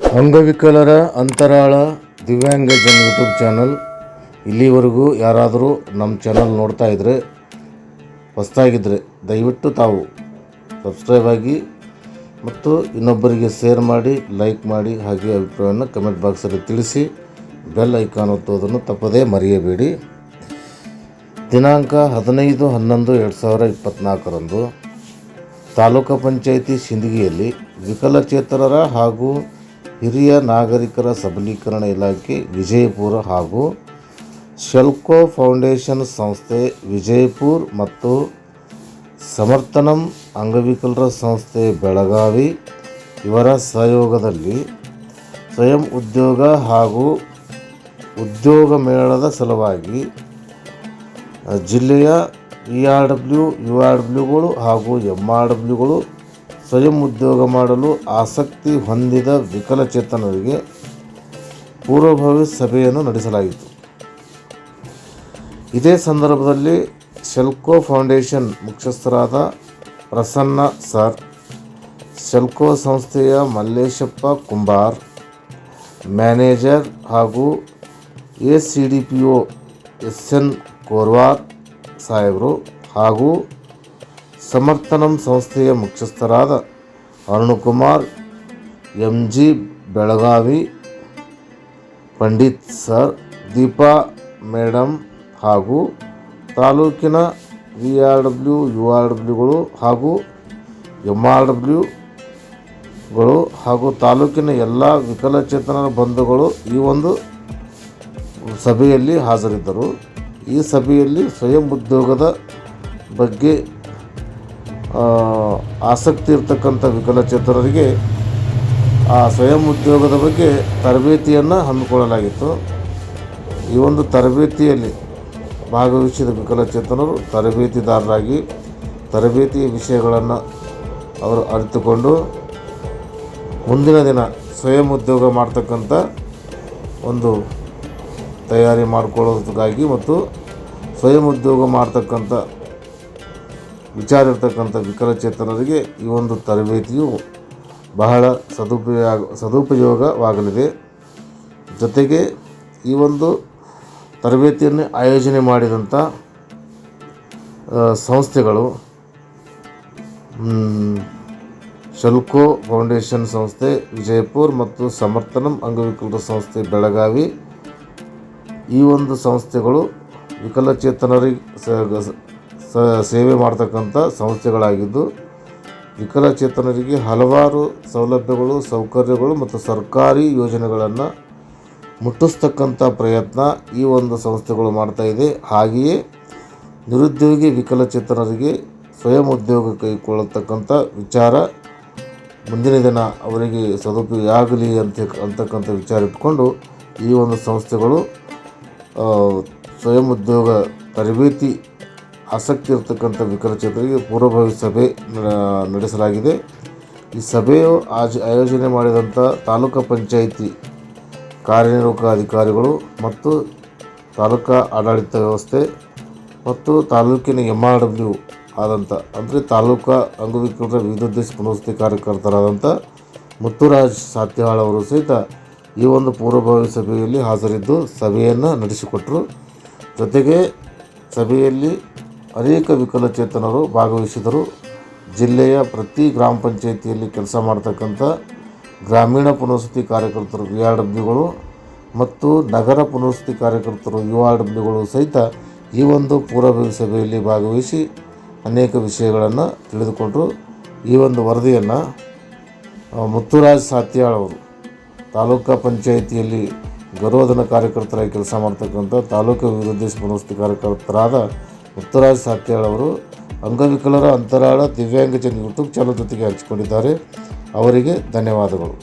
ಅಂಗವಿಕಲರ ಅಂತರಾಳ ದಿವ್ಯಾಂಗ ಜನ ಯೂಟ್ಯೂಬ್ ಚಾನಲ್. ಇಲ್ಲಿವರೆಗೂ ಯಾರಾದರೂ ನಮ್ಮ ಚಾನಲ್ ನೋಡ್ತಾ ಇದ್ದರೆ ಹೊಸದಾಗಿದ್ದರೆ ದಯವಿಟ್ಟು ತಾವು ಸಬ್ಸ್ಕ್ರೈಬ್ ಆಗಿ ಮತ್ತು ಇನ್ನೊಬ್ಬರಿಗೆ ಶೇರ್ ಮಾಡಿ, ಲೈಕ್ ಮಾಡಿ ಹಾಗೆ ಅಭಿಪ್ರಾಯವನ್ನು ಕಮೆಂಟ್ ಬಾಕ್ಸಲ್ಲಿ ತಿಳಿಸಿ, ಬೆಲ್ ಐಕಾನ್ ಒತ್ತೋದನ್ನು ತಪ್ಪದೇ ಮರೆಯಬೇಡಿ. ದಿನಾಂಕ ಹದಿನೈದು ಹನ್ನೊಂದು ಎರಡು ಸಾವಿರ ಇಪ್ಪತ್ತ್ನಾಲ್ಕರಂದು ತಾಲೂಕು ಪಂಚಾಯಿತಿ ಸಿಂದಗಿಯಲ್ಲಿ ವಿಕಲಚೇತನರ ಹಾಗೂ ಹಿರಿಯ ನಾಗರಿಕರ ಸಬಲೀಕರಣ ಇಲಾಖೆ ವಿಜಯಪುರ ಹಾಗೂ ಶೆಲ್ಕೋ ಫೌಂಡೇಶನ್ ಸಂಸ್ಥೆ ವಿಜಯಪುರ್ ಮತ್ತು ಸಮರ್ಥನಂ ಅಂಗವಿಕಲರ ಸಂಸ್ಥೆ ಬೆಳಗಾವಿ ಇವರ ಸಹಯೋಗದಲ್ಲಿ ಸ್ವಯಂ ಉದ್ಯೋಗ ಹಾಗೂ ಉದ್ಯೋಗ ಮೇಳದ ಸಲುವಾಗಿ ಜಿಲ್ಲೆಯ E R W, U R ಡಬ್ಲ್ಯೂಗಳು ಹಾಗೂ ಎಂ ಆರ್ ಡಬ್ಲ್ಯೂಗಳು ಸ್ವಯಂ ಉದ್ಯೋಗ ಮಾಡಲು ಆಸಕ್ತಿ ಹೊಂದಿದ ವಿಕಲಚೇತನರಿಗೆ ಪೂರ್ವಭಾವಿ ಸಭೆಯನ್ನು ನಡೆಸಲಾಯಿತು. ಇದೇ ಸಂದರ್ಭದಲ್ಲಿ ಶೆಲ್ಕೋ ಫೌಂಡೇಶನ್ ಮುಖ್ಯಸ್ಥರಾದ ಪ್ರಸನ್ನ ಸರ್ ಶೆಲ್ಕೋ ಸಂಸ್ಥೆಯ ಮಲ್ಲೇಶಪ್ಪ ಕುಂಬಾರ್, ಮ್ಯಾನೇಜರ್ ಹಾಗೂ A C D P O S N Korwar ಸಾಹೇಬರು ಹಾಗೂ ಸಮರ್ಥನಂ ಸಂಸ್ಥೆಯ ಮುಖ್ಯಸ್ಥರಾದ Arunakumar M G Belagavi, Pandit sir Deepa madam ಹಾಗೂ ತಾಲೂಕಿನ V R W, U R ಡಬ್ಲ್ಯೂಗಳು ಹಾಗೂ ಎಂ ಆರ್ ಡಬ್ಲ್ಯೂಗಳು ಹಾಗೂ ತಾಲೂಕಿನ ಎಲ್ಲ ವಿಕಲಚೇತನರ ಬಂಧುಗಳು ಈ ಒಂದು ಸಭೆಯಲ್ಲಿ ಹಾಜರಿದ್ದರು. ಈ ಸಭೆಯಲ್ಲಿ ಸ್ವಯಂ ಉದ್ಯೋಗದ ಬಗ್ಗೆ ಆಸಕ್ತಿ ಇರ್ತಕ್ಕಂಥ ವಿಕಲಚೇತನರಿಗೆ ಆ ಸ್ವಯಂ ಉದ್ಯೋಗದ ಬಗ್ಗೆ ತರಬೇತಿಯನ್ನು ಹಮ್ಮಿಕೊಳ್ಳಲಾಗಿತ್ತು. ಈ ಒಂದು ತರಬೇತಿಯಲ್ಲಿ ಭಾಗವಹಿಸಿದ ವಿಕಲಚೇತನರು ತರಬೇತಿದಾರರಾಗಿ ತರಬೇತಿಯ ವಿಷಯಗಳನ್ನು ಅವರು ಅರಿತುಕೊಂಡು ಮುಂದಿನ ದಿನ ಸ್ವಯಂ ಉದ್ಯೋಗ ಮಾಡ್ತಕ್ಕಂಥ ಒಂದು ತಯಾರಿ ಮಾಡಿಕೊಳ್ಳೋದಕ್ಕಾಗಿ ಮತ್ತು ಸ್ವಯಂ ಉದ್ಯೋಗ ಮಾಡ್ತಕ್ಕಂಥ ವಿಚಾರ ಇರ್ತಕ್ಕಂಥ ವಿಕಲಚೇತನರಿಗೆ ಈ ಒಂದು ತರಬೇತಿಯು ಬಹಳ ಸದುಪಯೋಗ, ಸದುಪಯೋಗವಾಗಲಿದೆ. ಜೊತೆಗೆ ಈ ಒಂದು ತರಬೇತಿಯನ್ನು ಆಯೋಜನೆ ಮಾಡಿದಂಥ ಸಂಸ್ಥೆಗಳು ಶಲ್ಕೋ ಫೌಂಡೇಶನ್ ಸಂಸ್ಥೆ, ವಿಜಯಪುರ್ ಮತ್ತು ಸಮರ್ಥನಂ ಅಂಗವಿಕಲರ ಸಂಸ್ಥೆ ಬೆಳಗಾವಿ ಈ ಒಂದು ಸಂಸ್ಥೆಗಳು ವಿಕಲಚೇತನರಿಗೆ ಸ- ಸೇವೆ ಮಾಡ್ತಕ್ಕಂಥ ಸಂಸ್ಥೆಗಳಾಗಿದ್ದು ವಿಕಲಚೇತನರಿಗೆ ಹಲವಾರು ಸೌಲಭ್ಯಗಳು, ಸೌಕರ್ಯಗಳು ಮತ್ತು ಸರ್ಕಾರಿ ಯೋಜನೆಗಳನ್ನು ಮುಟ್ಟಿಸ್ತಕ್ಕಂಥ ಪ್ರಯತ್ನ ಈ ಒಂದು ಸಂಸ್ಥೆಗಳು ಮಾಡ್ತಾಯಿದೆ ಹಾಗೆಯೇ ನಿರುದ್ಯೋಗಿ ವಿಕಲಚೇತನರಿಗೆ ಸ್ವಯಂ ಉದ್ಯೋಗ ಕೈಗೊಳ್ಳತಕ್ಕಂಥ ವಿಚಾರ ಮುಂದಿನ ದಿನ ಅವರಿಗೆ ಸದುಪಯೋಗ ಆಗಲಿ ಅಂತ ಅಂತಕ್ಕಂಥ ವಿಚಾರ ಇಟ್ಕೊಂಡು ಈ ಒಂದು ಸಂಸ್ಥೆಗಳು ಸ್ವಯಂ ಉದ್ಯೋಗ ತರಬೇತಿ ಆಸಕ್ತಿ ಇರತಕ್ಕಂಥ ವಿಕಲಚೇತರಿಗೆ ಪೂರ್ವಭಾವಿ ಸಭೆ ನಡೆಸಲಾಗಿದೆ. ಈ ಸಭೆಯು ಆಜ್, ಆಯೋಜನೆ ಮಾಡಿದಂಥ ತಾಲೂಕು ಪಂಚಾಯಿತಿ ಕಾರ್ಯನಿರ್ವಾಹಕ ಅಧಿಕಾರಿಗಳು ಮತ್ತು ತಾಲೂಕಾ ಆಡಳಿತ ವ್ಯವಸ್ಥೆ ಮತ್ತು ತಾಲೂಕಿನ ಎಂ ಆರ್ ಡಬ್ಲ್ಯೂ ಆದಂಥ ಅಂದರೆ ತಾಲೂಕಾ ಅಂಗವಿಕಲರ ವಿವಿಧೋದ್ದೇಶ ಪುನರ್ವಸತಿ ಕಾರ್ಯಕರ್ತರಾದಂಥ ಮುತ್ತುರಾಜ್ ಸಾತ್ಯಹಾಳ್ ಅವರು ಸಹಿತ ಈ ಒಂದು ಪೂರ್ವಭಾವಿ ಸಭೆಯಲ್ಲಿ ಹಾಜರಿದ್ದು ಸಭೆಯನ್ನು ನಡೆಸಿಕೊಟ್ಟರು ಜೊತೆಗೆ ಸಭೆಯಲ್ಲಿ ಅನೇಕ ವಿಕಲಚೇತನರು ಭಾಗವಹಿಸಿದರು. ಜಿಲ್ಲೆಯ ಪ್ರತಿ ಗ್ರಾಮ ಪಂಚಾಯಿತಿಯಲ್ಲಿ ಕೆಲಸ ಮಾಡ್ತಕ್ಕಂಥ ಗ್ರಾಮೀಣ ಪುನರ್ವಸತಿ ಕಾರ್ಯಕರ್ತರು ವಿ ಆರ್ ಡಬ್ಲ್ಯೂಗಳು ಮತ್ತು ನಗರ ಪುನರ್ವಸತಿ ಕಾರ್ಯಕರ್ತರು ಯು ಆರ್ ಡಬ್ಲ್ಯೂಗಳು ಸಹಿತ ಈ ಒಂದು ಪೂರ್ವಭಾವಿ ಸಭೆಯಲ್ಲಿ ಭಾಗವಹಿಸಿ ಅನೇಕ ವಿಷಯಗಳನ್ನು ತಿಳಿದುಕೊಂಡರು. ಈ ಒಂದು ವರದಿಯನ್ನು ಮುತ್ತುರಾಜ್ ಸಾತ್ಯಾಳ್ ಅವರು ತಾಲೂಕಾ ಪಂಚಾಯಿತಿಯಲ್ಲಿ ಗರೋಧನ ಕಾರ್ಯಕರ್ತರಾಗಿ ಕೆಲಸ ಮಾಡ್ತಕ್ಕಂಥ ತಾಲೂಕು ಅಭಿವೃದ್ಧಿ ಪುನರ್ವಸತಿ ಕಾರ್ಯಕರ್ತರಾದ ಮುತ್ತುರಾಜ್ ಸಾಕ್ಯಾಳ್ ಅವರು ಅಂಗವಿಕಲರ ಅಂತರಾಳ ದಿವ್ಯಾಂಗಜನ ಯೂಟ್ಯೂಬ್ ಚಾನಲ್ ಜೊತೆಗೆ ಹಂಚಿಕೊಂಡಿದ್ದಾರೆ. ಅವರಿಗೆ ಧನ್ಯವಾದಗಳು.